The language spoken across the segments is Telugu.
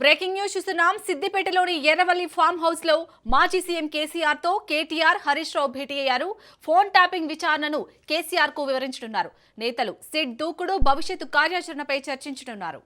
బ్రేకింగ్ న్యూస్ చూస్తున్నాం. సిద్దిపేటలోని ఎర్రవల్లి ఫామ్ హౌస్లో మాజీ సీఎం కేసీఆర్తో కేటీఆర్ హరీష్ రావు భేటీ అయ్యారు. ఫోన్ ట్యాపింగ్ విచారణను కేసీఆర్కు వివరించనున్నారు. నేతలు సిడ్ దూకుడు భవిష్యత్తు కార్యాచరణపై చర్చించనున్నారు.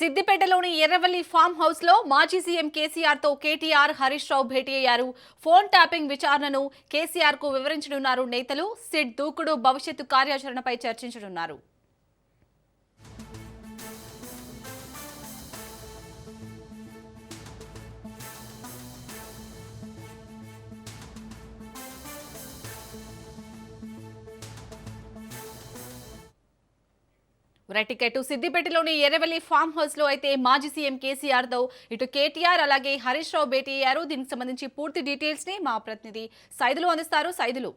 సిద్దిపేటలోని ఎర్రవల్లి ఫామ్ హౌస్లో మాజీ సీఎం కేసీఆర్తో కేటీఆర్ హరీష్ రావు భేటీ అయ్యారు. ఫోన్ ట్యాపింగ్ విచారణను కేసీఆర్కు వివరించనున్నారు నేతలు. సిడ్ దూకుడు భవిష్యత్తు కార్యాచరణపై చర్చించనున్నారు. టికెట్ సిద్దిపేటలోని ఎర్రవల్లి ఫామ్ హౌస్లో అయితే మాజీ సీఎం కేసీఆర్తో ఇటు కేటీఆర్ అలాగే హరీష్ రావు భేటీ అయ్యారు. దీనికి సంబంధించి పూర్తి డీటెయిల్స్ని మా ప్రతినిధి సైదులు అందిస్తారు. సైదులు.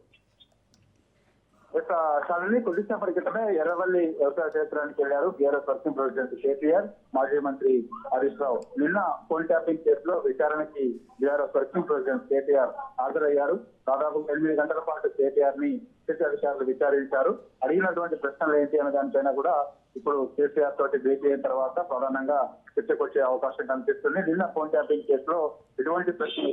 సడన్లీ కొద్దిసేపటి క్రితమే ఎర్రవల్లి వ్యవసాయ క్షేత్రానికి వెళ్ళారు బీఆర్ఎస్ వర్కింగ్ ప్రెసిడెంట్ కేటీఆర్ మాజీ మంత్రి హరీష్ రావు. నిన్న ఫోన్ ట్యాపింగ్ కేసులో విచారణకి బీఆర్ఎస్ వర్కింగ్ ప్రెసిడెంట్ కేటీఆర్ హాజరయ్యారు. దాదాపు ఎనిమిది గంటల పాటు కేటీఆర్ని సిట్ అధికారులు విచారించారు. అడిగినటువంటి ప్రశ్నలు ఏంటి అనే దానిపైన కూడా ఇప్పుడు కేసీఆర్ తోటి భేటీ అయిన తర్వాత ప్రధానంగా చర్చకొచ్చే అవకాశం కనిపిస్తుంది. నిన్న ఫోన్ ట్యాపింగ్ కేసులో ఎటువంటి ప్రశ్న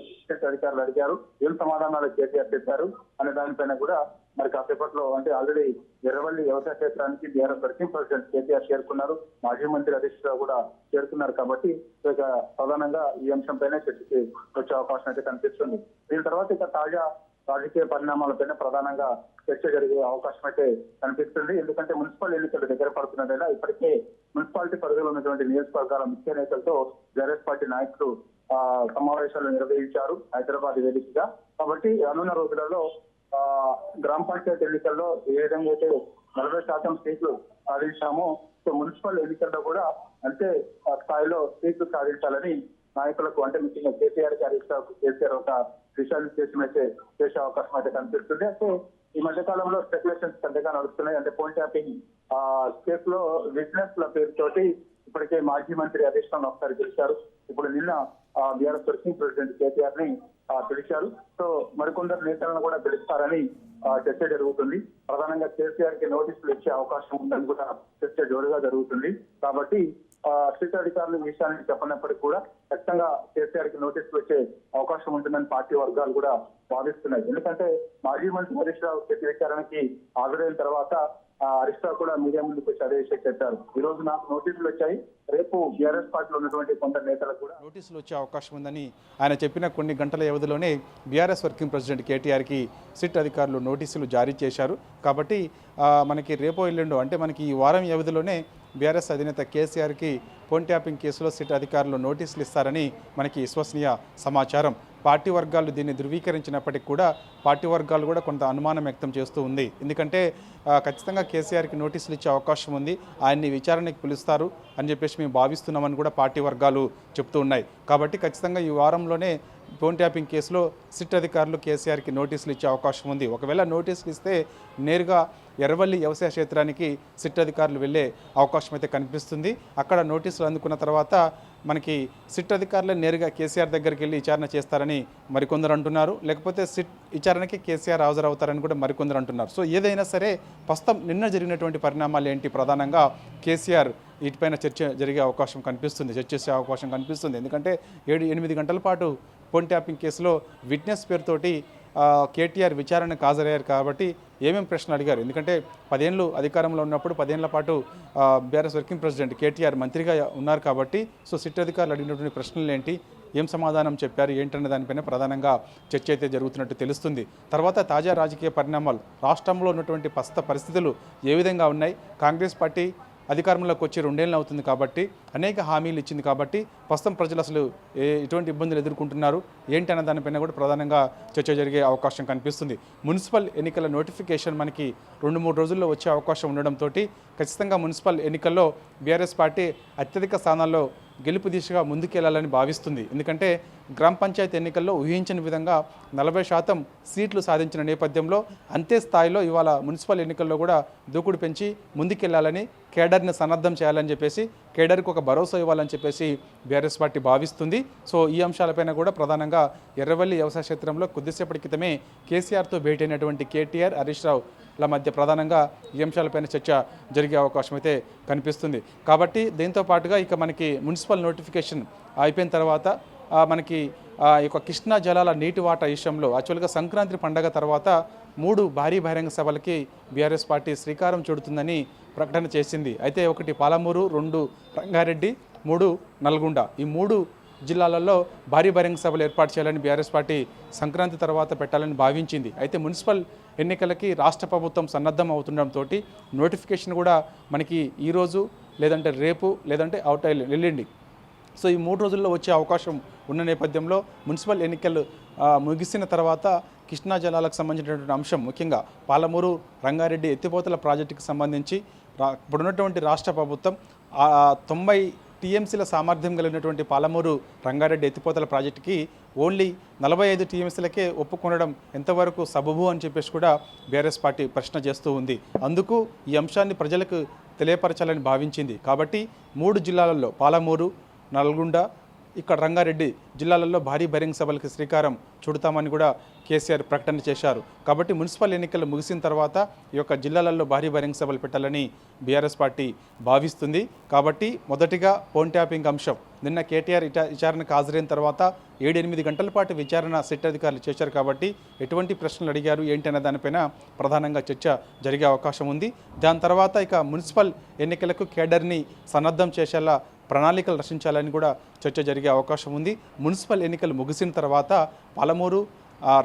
అధికారులు అడిగారు. ఏం సమాధానాలు కేసీఆర్ చెప్పారు అనే దానిపైన కూడా మరి కాసేపట్లో అంటే ఆల్రెడీ ఎర్రవల్లి వ్యవసాయ క్షేత్రానికి బీఆర్ఎస్ వర్కింగ్ ప్రెసిడెంట్ కేసీఆర్ చేరుకున్నారు. మాజీ మంత్రి హరీష్ రావు కూడా చేరుకున్నారు కాబట్టి ఇక ప్రధానంగా ఈ అంశంపైనే చర్చకి వచ్చే అవకాశం అయితే కనిపిస్తుంది. దీని తర్వాత ఇక తాజా రాజకీయ పరిణామాలపైన ప్రధానంగా చర్చ జరిగే అవకాశం అయితే కనిపిస్తుంది. ఎందుకంటే మున్సిపల్ ఎన్నికలు దగ్గర పడుతున్నదైనా ఇప్పటికే మున్సిపాలిటీ పరిధిలో ఉన్నటువంటి నియోజకవర్గాల ముఖ్య నేతలతో జగన్ పార్టీ నాయకులు ఆ సమావేశాలు నిర్వహించారు హైదరాబాద్ వేదికగా. కాబట్టి రానున్న రోజులలో ఆ గ్రామ పంచాయతీ ఎన్నికల్లో ఏ విధంగా అయితే నలభై శాతం సీట్లు సాధించామో సో మున్సిపల్ ఎన్నికల్లో కూడా అంతే స్థాయిలో సీట్లు సాధించాలని నాయకులకు అంటే ముఖ్యంగా కేసీఆర్ గారి కేసీఆర్ ఒక విషయాలు అయితే చేసే అవకాశం అయితే కనిపిస్తుంది. అయితే ఈ మధ్య కాలంలో స్పెక్యులేషన్స్ పెద్దగా నడుస్తున్నాయి. అంటే ఫోన్ ట్యాపింగ్ ఆ కేసులో విట్నెస్ ల పేరుతోటి ఇప్పటికే మాజీ మంత్రి హరీష్ రావు ఒకసారి పిలిచారు. ఇప్పుడు నిన్న బీఆర్ఎస్ వర్కింగ్ ప్రెసిడెంట్ కేటీఆర్ని పిలిచారు. సో మరికొందరు నేతలను కూడా పిలుస్తారని ఆ, చర్చ జరుగుతుంది. ప్రధానంగా కేసీఆర్కి నోటీసులు ఇచ్చే అవకాశం ఉందని కూడా చర్చ జోరుగా జరుగుతుంది. కాబట్టి ఆ, సిట్ అధికారులు ఈ విషయాన్ని చెప్పనప్పటికీ కూడా ఖచ్చితంగా కేసీఆర్కి నోటీసులు వచ్చే అవకాశం ఉంటుందని పార్టీ వర్గాలు కూడా భావిస్తున్నాయి. ఎందుకంటే మాజీ మంత్రి హరీష్ రావు ప్రతి విచారణకి హాజరైన తర్వాత హరీష్ రావు కూడా మీడియా ముందుకు వచ్చి అదే విషయం చెప్పారు. ఈ రోజు నాకు నోటీసులు వచ్చాయి. రేపు బీఆర్ఎస్ పార్టీలో ఉన్నటువంటి కొంత నేతలకు కూడా నోటీసులు వచ్చే అవకాశం ఉందని ఆయన చెప్పిన కొన్ని గంటల వ్యవధిలోనే బీఆర్ఎస్ వర్కింగ్ ప్రెసిడెంట్ కేటీఆర్కి సిట్ అధికారులు నోటీసులు జారీ చేశారు. కాబట్టి మనకి రేపో ఎల్లుండో అంటే మనకి ఈ వారం వ్యవధిలోనే బీఆర్ఎస్ అధినేత కేసీఆర్కి ఫోన్ ట్యాపింగ్ కేసులో సిట్ అధికారులు నోటీసులు ఇస్తారని మనకి విశ్వసనీయ సమాచారం. పార్టీ వర్గాలు దీన్ని ధృవీకరించినప్పటికీ కూడా పార్టీ వర్గాలు కూడా కొంత అనుమానం వ్యక్తం చేస్తూ ఉంది. ఎందుకంటే ఖచ్చితంగా కేసీఆర్కి నోటీసులు ఇచ్చే అవకాశం ఉంది. ఆయన్ని విచారణకి పిలుస్తారు అని చెప్పేసి మేము భావిస్తున్నామని కూడా పార్టీ వర్గాలు చెప్తూ ఉన్నాయి. కాబట్టి ఖచ్చితంగా ఈ వారంలోనే ఫోన్ ట్యాపింగ్ కేసులో సిట్ అధికారులు కేసీఆర్కి నోటీసులు ఇచ్చే అవకాశం ఉంది. ఒకవేళ నోటీసులు ఇస్తే నేరుగా ఎర్రవల్లి వ్యవసాయ క్షేత్రానికి సిట్ అధికారులు వెళ్ళే అవకాశం అయితే కనిపిస్తుంది. అక్కడ నోటీసులు అందుకున్న తర్వాత మనకి సిట్ అధికారులే నేరుగా కేసీఆర్ దగ్గరికి వెళ్ళి విచారణ చేస్తారని మరికొందరు అంటున్నారు. లేకపోతే సిట్ విచారణకి కేసీఆర్ హాజరవుతారని కూడా మరికొందరు అంటున్నారు. సో ఏదైనా సరే ప్రస్తుతం నిన్న జరిగినటువంటి పరిణామాలు ఏంటి? ప్రధానంగా కేసీఆర్ వీటిపైన చర్చ జరిగే అవకాశం కనిపిస్తుంది చర్చ చేసే అవకాశం కనిపిస్తుంది. ఎందుకంటే ఏడు ఎనిమిది గంటల పాటు ఫోన్ ట్యాపింగ్ కేసులో విట్నెస్ పేరుతోటి కేటీఆర్ విచారణకు హాజరయ్యారు కాబట్టి ఏమేం ప్రశ్నలు అడిగారు? ఎందుకంటే పదేళ్ళు అధికారంలో ఉన్నప్పుడు పదేళ్ళ పాటు బీఆర్ఎస్ వర్కింగ్ ప్రెసిడెంట్ కేటీఆర్ మంత్రిగా ఉన్నారు కాబట్టి సో సిట్ అధికారులు అడిగినటువంటి ప్రశ్నలు ఏంటి? ఏం సమాధానం చెప్పారు? ఏంటన్న దానిపైన ప్రధానంగా చర్చ అయితే జరుగుతున్నట్టు తెలుస్తుంది. తర్వాత తాజా రాజకీయ పరిణామాలు రాష్ట్రంలో ఉన్నటువంటి ప్రస్తుత పరిస్థితులు ఏ విధంగా ఉన్నాయి? కాంగ్రెస్ పార్టీ అధికారంలోకి వచ్చి రెండేళ్ళు అవుతుంది కాబట్టి అనేక హామీలు ఇచ్చింది కాబట్టి ప్రస్తుతం ప్రజలు అసలు ఎటువంటి ఇబ్బందులు ఎదుర్కొంటున్నారు ఏంటి అన్న దానిపైన కూడా ప్రధానంగా చర్చ జరిగే అవకాశం కనిపిస్తుంది. మున్సిపల్ ఎన్నికల నోటిఫికేషన్ మనకి రెండు మూడు రోజుల్లో వచ్చే అవకాశం ఉండడంతో ఖచ్చితంగా మున్సిపల్ ఎన్నికల్లో బీఆర్ఎస్ పార్టీ అత్యధిక స్థానాల్లో గెలుపు దిశగా ముందుకెళ్ళాలని భావిస్తుంది. ఎందుకంటే గ్రామ పంచాయతీ ఎన్నికల్లో ఊహించని విధంగా నలభై శాతం సీట్లు సాధించిన నేపథ్యంలో అంతే స్థాయిలో ఇవాళ మున్సిపల్ ఎన్నికల్లో కూడా దూకుడు పెంచి ముందుకెళ్ళాలని కేడర్ని సన్నద్ధం చేయాలని చెప్పేసి కేడర్కి ఒక భరోసా ఇవ్వాలని చెప్పేసి బీఆర్ఎస్ పార్టీ భావిస్తుంది. సో ఈ అంశాలపైన కూడా ప్రధానంగా ఎర్రవల్లి వ్యవసాయ క్షేత్రంలో కొద్దిసేపటి క్రితమే కేసీఆర్తో భేటీ అయినటువంటి కేటీఆర్ హరీష్ రావు మధ్య ప్రధానంగా ఈ అంశాలపైన చర్చ జరిగే అవకాశం అయితే కనిపిస్తుంది. కాబట్టి దీంతో పాటుగా ఇక మనకి మున్సిపల్ నోటిఫికేషన్ అయిపోయిన తర్వాత మనకి ఆ, ఈ యొక్క కృష్ణా జలాల నీటి వాటా విషయంలో యాక్చువల్గా సంక్రాంతి పండగ తర్వాత మూడు భారీ బహిరంగ సభలకి బీఆర్ఎస్ పార్టీ శ్రీకారం చుడుతుందని ప్రకటన చేసింది. అయితే ఒకటి పాలమూరు రెండు రంగారెడ్డి మూడు నల్గొండ. ఈ మూడు జిల్లాలలో భారీ బహిరంగ సభలు ఏర్పాటు చేయాలని బీఆర్ఎస్ పార్టీ సంక్రాంతి తర్వాత పెట్టాలని భావించింది. అయితే మున్సిపల్ ఎన్నికలకి రాష్ట్ర ప్రభుత్వం సన్నద్ధం అవుతుండటంతో నోటిఫికేషన్ కూడా మనకి ఈరోజు లేదంటే రేపు లేదంటే అవుట్ వెళ్ళింది. సో ఈ మూడు రోజుల్లో వచ్చే అవకాశం ఉన్న నేపథ్యంలో మున్సిపల్ ఎన్నికలు ముగిసిన తర్వాత కృష్ణా జలాలకు సంబంధించినటువంటి అంశం ముఖ్యంగా పాలమూరు రంగారెడ్డి ఎత్తిపోతల ప్రాజెక్టుకి సంబంధించి ఇప్పుడున్నటువంటి రాష్ట్ర ప్రభుత్వం తొంభై టీఎంసీల సామర్థ్యం కలిగినటువంటి పాలమూరు రంగారెడ్డి ఎత్తిపోతల ప్రాజెక్టుకి ఓన్లీ నలభై ఐదు టీఎంసీలకే ఒప్పుకొనడం ఎంతవరకు సబబు అని చెప్పేసి కూడా బీఆర్ఎస్ పార్టీ ప్రశ్న చేస్తూ ఉంది. అందుకు ఈ అంశాన్ని ప్రజలకు తెలియపరచాలని భావించింది. కాబట్టి మూడు జిల్లాలలో పాలమూరు నల్గొండ ఇక్కడ రంగారెడ్డి జిల్లాలలో భారీ బహిరంగ సభలకు శ్రీకారం చుడతామని కూడా కేసీఆర్ ప్రకటన చేశారు. కాబట్టి మున్సిపల్ ఎన్నికలు ముగిసిన తర్వాత ఈ యొక్క జిల్లాలలో భారీ బహిరంగ సభలు పెట్టాలని బీఆర్ఎస్ పార్టీ భావిస్తుంది. కాబట్టి మొదటిగా ఫోన్ ట్యాపింగ్ అంశం. నిన్న కేటీఆర్ ఇటా విచారణకు హాజరైన తర్వాత ఏడు ఎనిమిది గంటల పాటు విచారణ సిట్ అధికారులు చేశారు కాబట్టి ఎటువంటి ప్రశ్నలు అడిగారు ఏంటి అనే దానిపైన ప్రధానంగా చర్చ జరిగే అవకాశం ఉంది. దాని తర్వాత ఇక మున్సిపల్ ఎన్నికలకు కేడర్ని సన్నద్ధం చేసేలా ప్రణాళికలు రచించాలని కూడా చర్చ జరిగే అవకాశం ఉంది. మున్సిపల్ ఎన్నికలు ముగిసిన తర్వాత పాలమూరు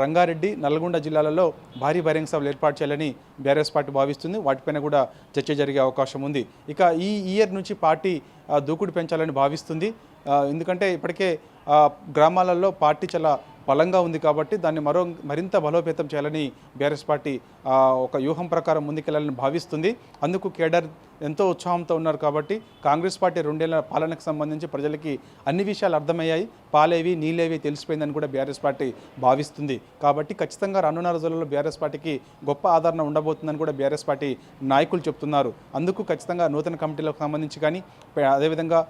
రంగారెడ్డి నల్గొండ జిల్లాలలో భారీ బహిరంగ సభలు ఏర్పాటు చేయాలని బీఆర్ఎస్ పార్టీ భావిస్తుంది. వాటిపైన కూడా చర్చ జరిగే అవకాశం ఉంది. ఇక ఈ ఇయర్ నుంచి పార్టీ దూకుడు పెంచాలని భావిస్తుంది. ఎందుకంటే ఇప్పటికే గ్రామాలలో పార్టీ చాలా బలంగా ఉంది కాబట్టి దాన్ని మరో మరింత బలోపేతం చేయాలని బీఆర్ఎస్ పార్టీ ఒక వ్యూహం ప్రకారం ముందుకెళ్ళాలని భావిస్తుంది. అందుకు కేడర్ ఎంతో ఉత్సాహంతో ఉన్నారు కాబట్టి కాంగ్రెస్ పార్టీ రెండేళ్ళ పాలనకు సంబంధించి ప్రజలకి అన్ని విషయాలు అర్థమయ్యాయి. పాలేవి నీళ్ళేవి తెలిసిపోయిందని కూడా బీఆర్ఎస్ పార్టీ భావిస్తుంది. కాబట్టి ఖచ్చితంగా రానున్న రోజులలో బీఆర్ఎస్ పార్టీకి గొప్ప ఆదరణ ఉండబోతుందని కూడా బీఆర్ఎస్ పార్టీ నాయకులు చెప్తున్నారు. అందుకు ఖచ్చితంగా నూతన కమిటీలకు సంబంధించి కానీ అదేవిధంగా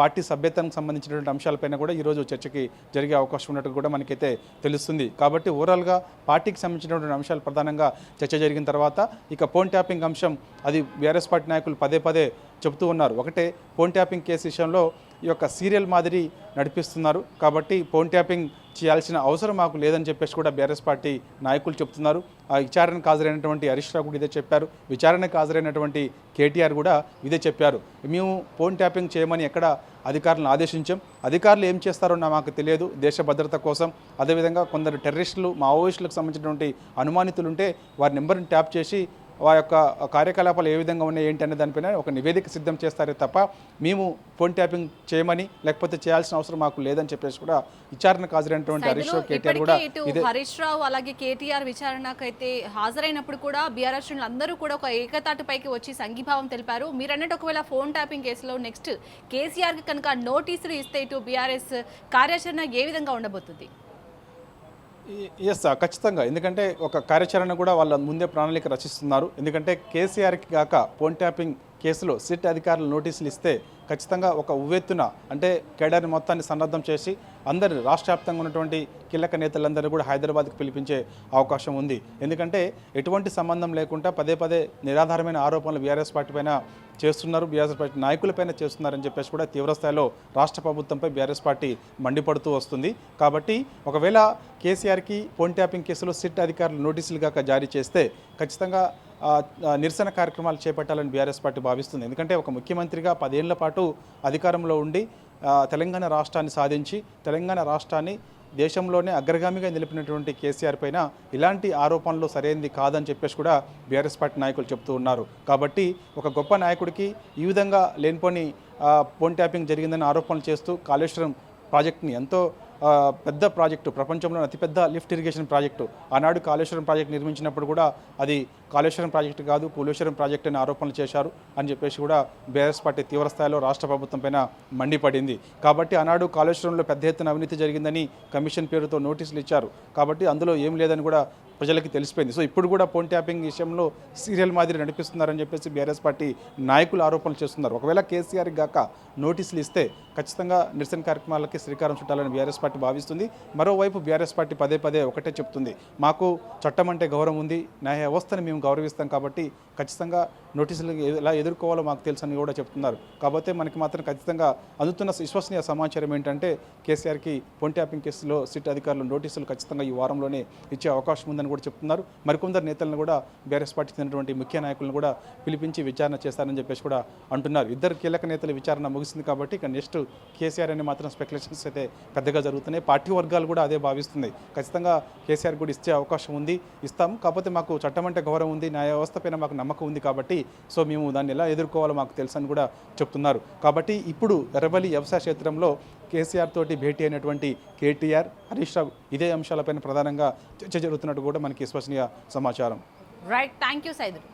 పార్టీ సభ్యత్వానికి సంబంధించినటువంటి అంశాలపైన కూడా ఈరోజు చర్చకి జరిగే అవకాశం ఉన్నట్టు కూడా మనకైతే తెలుస్తుంది. కాబట్టి ఓవరాల్గా పార్టీకి సంబంధించినటువంటి అంశాలు ప్రధానంగా చర్చ జరిగిన తర్వాత ఇక ఫోన్ ట్యాపింగ్ అంశం అది బీఆర్ఎస్ పార్టీ నాయకులు పదే పదే చెబుతూ ఉన్నారు. ఒకటే ఫోన్ ట్యాపింగ్ కేసు విషయంలో ఈ యొక్క సీరియల్ మాదిరి నడిపిస్తున్నారు. కాబట్టి ఫోన్ ట్యాపింగ్ చేయాల్సిన అవసరం మాకు లేదని చెప్పేసి కూడా బీఆర్ఎస్ పార్టీ నాయకులు చెప్తున్నారు. ఆ విచారణకు హాజరైనటువంటి హరీష్ రావు కూడా ఇదే చెప్పారు. విచారణకు హాజరైనటువంటి కేటీఆర్ కూడా ఇదే చెప్పారు. మేము ఫోన్ ట్యాపింగ్ చేయమని ఎక్కడ అధికారులను ఆదేశించాం. అధికారులు ఏం చేస్తారో మాకు తెలియదు. దేశ భద్రత కోసం. అదేవిధంగా కొందరు టెర్రరిస్టులు మావోయిస్టులకు సంబంధించినటువంటి అనుమానితులు ఉంటే వారి నెంబర్ని ట్యాప్ చేసి వారి యొక్క కార్యకలాపాలు ఏ విధంగా ఉన్నాయి ఏంటి అనే దానిపైన ఒక నివేదిక సిద్ధం చేస్తారే తప్ప మేము ఫోన్ ట్యాపింగ్ చేయమని లేకపోతే చేయాల్సిన అవసరం మాకు లేదని చెప్పేసి కూడా విచారణకు హాజరైనటువంటి హరీష్ రావు కేటీఆర్ కూడా హరీష్ రావు అలాగే కేటీఆర్ విచారణకైతే హాజరైనప్పుడు కూడా బీఆర్ఎస్ శ్రేణులు అందరూ కూడా ఒక ఏకతాటిపైకి వచ్చి సంఘీభావం తెలిపారు. మీరు అన్నట్టు ఒకవేళ ఫోన్ ట్యాపింగ్ కేసులో నెక్స్ట్ కేసీఆర్కి కనుక నోటీసులు ఇస్తే ఇటు బీఆర్ఎస్ కార్యాచరణ ఏ విధంగా ఉండబోతుంది? ఎస్ సార్ ఖచ్చితంగా. ఎందుకంటే ఒక కార్యాచరణ కూడా వాళ్ళ ముందే ప్రణాళిక రచిస్తున్నారు. ఎందుకంటే కేసీఆర్కి కాక ఫోన్ ట్యాపింగ్ కేసులో సిట్ అధికారులు నోటీసులు ఇస్తే ఖచ్చితంగా ఒక ఉవ్వెత్తున అంటే కేడర్ని మొత్తాన్ని సన్నద్ధం చేసి అందరి రాష్ట్ర వ్యాప్తంగా ఉన్నటువంటి కీలక నేతలందరూ కూడా హైదరాబాద్కి పిలిపించే అవకాశం ఉంది. ఎందుకంటే ఎటువంటి సంబంధం లేకుండా పదే పదే నిరాధారమైన ఆరోపణలు బీఆర్ఎస్ పార్టీ పైన చేస్తున్నారు బీఆర్ఎస్ పార్టీ నాయకులపైన చేస్తున్నారని చెప్పేసి కూడా తీవ్రస్థాయిలో రాష్ట్ర ప్రభుత్వంపై బీఆర్ఎస్ పార్టీ మండిపడుతూ వస్తుంది. కాబట్టి ఒకవేళ కేసీఆర్కి ఫోన్ ట్యాపింగ్ కేసులో సిట్ అధికారులు నోటీసులు కాక జారీ చేస్తే ఖచ్చితంగా నిరసన కార్యక్రమాలు చేపట్టాలని బీఆర్ఎస్ పార్టీ భావిస్తుంది. ఎందుకంటే ఒక ముఖ్యమంత్రిగా పదేళ్ళ పాటు అధికారంలో ఉండి తెలంగాణ రాష్ట్రాన్ని సాధించి తెలంగాణ రాష్ట్రాన్ని దేశంలోనే అగ్రగామిగా నిలిపినటువంటి కేసీఆర్ పైన ఇలాంటి ఆరోపణలు సరైనది కాదని చెప్పేసి కూడా బీఆర్ఎస్ పార్టీ నాయకులు చెప్తూ ఉన్నారు. కాబట్టి ఒక గొప్ప నాయకుడికి ఈ విధంగా లేనిపోని ఫోన్ ట్యాపింగ్ జరిగిందని ఆరోపణలు చేస్తూ కాళేశ్వరం ప్రాజెక్ట్ని ఎంతో పెద్ద ప్రాజెక్టు ప్రపంచంలో అతిపెద్ద లిఫ్ట్ ఇరిగేషన్ ప్రాజెక్టు. ఆనాడు కాళేశ్వరం ప్రాజెక్ట్ నిర్మించినప్పుడు కూడా అది కాళేశ్వరం ప్రాజెక్టు కాదు పోలేశ్వరం ప్రాజెక్టు అని ఆరోపణలు చేశారు అని చెప్పేసి కూడా బీఆర్ఎస్ పార్టీ తీవ్రస్థాయిలో రాష్ట్ర ప్రభుత్వం పైన మండిపడింది. కాబట్టి ఆనాడు కాళేశ్వరంలో పెద్ద ఎత్తున అవినీతి జరిగిందని కమిషన్ పేరుతో నోటీసులు ఇచ్చారు. కాబట్టి అందులో ఏం లేదని కూడా ప్రజలకి తెలిసిపోయింది. సో ఇప్పుడు కూడా ఫోన్ ట్యాపింగ్ విషయంలో సీరియల్ మాదిరి నడిపిస్తున్నారని చెప్పేసి బీఆర్ఎస్ పార్టీ నాయకులు ఆరోపణలు చేస్తున్నారు. ఒకవేళ కేసీఆర్ గాక నోటీసులు ఇస్తే ఖచ్చితంగా నిరసన కార్యక్రమాలకి శ్రీకారం చుట్టాలని బీఆర్ఎస్ పార్టీ భావిస్తుంది. మరోవైపు బీఆర్ఎస్ పార్టీ పదే పదే ఒకటే చెప్తుంది. మాకు చట్టం అంటే గౌరవం ఉంది న్యాయ వ్యవస్థను మేము గౌరవిస్తాం కాబట్టి ఖచ్చితంగా నోటీసులు ఎలా ఎదుర్కోవాలో మాకు తెలుసని కూడా చెప్తున్నారు. కాకపోతే మనకి మాత్రం ఖచ్చితంగా అందుతున్న విశ్వసనీయ సమాచారం ఏంటంటే కేసీఆర్కి ఫోన్ ట్యాపింగ్ కేసులో సిట్ అధికారులు నోటీసులు ఖచ్చితంగా ఈ వారంలోనే ఇచ్చే అవకాశం ఉందని కూడా చెప్తున్నారు. మరికొందరు నేతలను కూడా బీఆర్ఎస్ పార్టీకి చెందినటువంటి ముఖ్య నాయకులను కూడా పిలిపించి విచారణ చేస్తారని చెప్పేసి కూడా అంటున్నారు. ఇద్దరు కీలక నేతల విచారణ ముగిసింది కాబట్టి ఇక నెక్స్ట్ కేసీఆర్ అని మాత్రం స్పెక్యులేషన్స్ అయితే పెద్దగా జరుగుతున్నాయి. పార్టీ వర్గాలు కూడా అదే భావిస్తున్నాయి. ఖచ్చితంగా కేసీఆర్ కూడా ఇచ్చే అవకాశం ఉంది. ఇస్తాము. కాకపోతే మాకు చట్టం అంటే గౌరవం ఉంది న్యాయ వ్యవస్థ పైన మాకు నమ్మకం ఉంది కాబట్టి సో మేము దాన్ని ఎలా ఎదుర్కోవాలో మాకు తెలుసు అని కూడా చెప్తున్నారు. కాబట్టి ఇప్పుడు ఎర్రబల్లి వ్యవసాయ క్షేత్రంలో కేసీఆర్ తోటి భేటీ అయినటువంటి కేటీఆర్ హరీష్ రావు ఇదే అంశాలపైన ప్రధానంగా చర్చ జరుగుతున్నట్టు కూడా మనకి విశ్వసనీయ సమాచారం. Right thank you Saidulu